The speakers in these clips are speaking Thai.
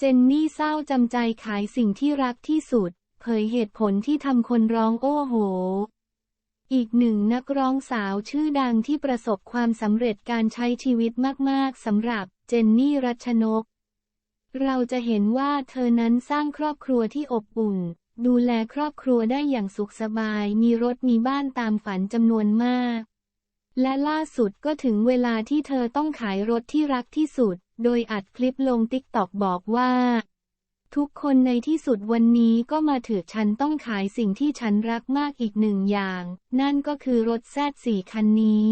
เจนนี่เศร้าจำใจขายสิ่งที่รักที่สุด เผยเหตุผลที่ทำคนร้องโอ้โห อีกหนึ่งนักร้องสาวชื่อดังที่ประสบความสำเร็จการใช้ชีวิตมาก ๆ สำหรับเจนนี่รัชนก เราจะเห็นว่าเธอนั้นสร้างครอบครัวที่อบอุ่น ดูแลครอบครัวได้อย่างสุขสบาย มีรถมีบ้านตามฝันจำนวนมาก และล่าสุดก็ถึงเวลาที่เธอต้องขายรถที่รักที่สุด โดยอัดคลิปลงติ๊กตอกบอกว่า ทุกคนในที่สุดวันนี้ก็มาถือฉันต้องขายสิ่งที่ฉันรักมากอีกหนึ่งอย่าง นั่นก็คือรถแซดสี่คันนี้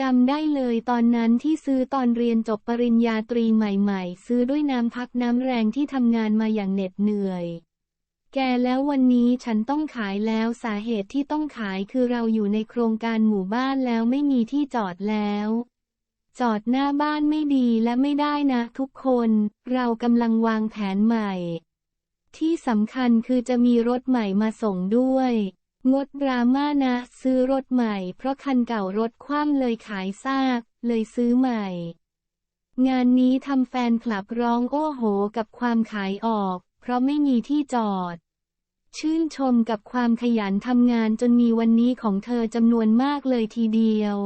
จำได้เลยตอนนั้นที่ซื้อตอนเรียนจบปริญญาตรีใหม่ๆ ซื้อด้วยน้ำพักน้ำแรงที่ทำงานมาอย่างเหน็ดเหนื่อย แกแล้ววันนี้ฉันต้องขายแล้วสาเหตุที่ต้องขายคือเราอยู่ในโครงการหมู่บ้านแล้วไม่มีที่จอดแล้ว จอดหน้าบ้านไม่ดีและไม่ได้นะทุกคน เรากำลังวางแผนใหม่ ที่สำคัญคือจะมีรถใหม่มาส่งด้วย งดดราม่านะ ซื้อรถใหม่ เพราะคันเก่ารถคว่ำเลยขายซาก เลยซื้อใหม่ งานนี้ทำแฟนคลับร้องโอ้โหกับความขายออก เพราะไม่มีที่จอด ชื่นชมกับความขยันทำงานจนมีวันนี้ของเธอจำนวนมากเลยทีเดียว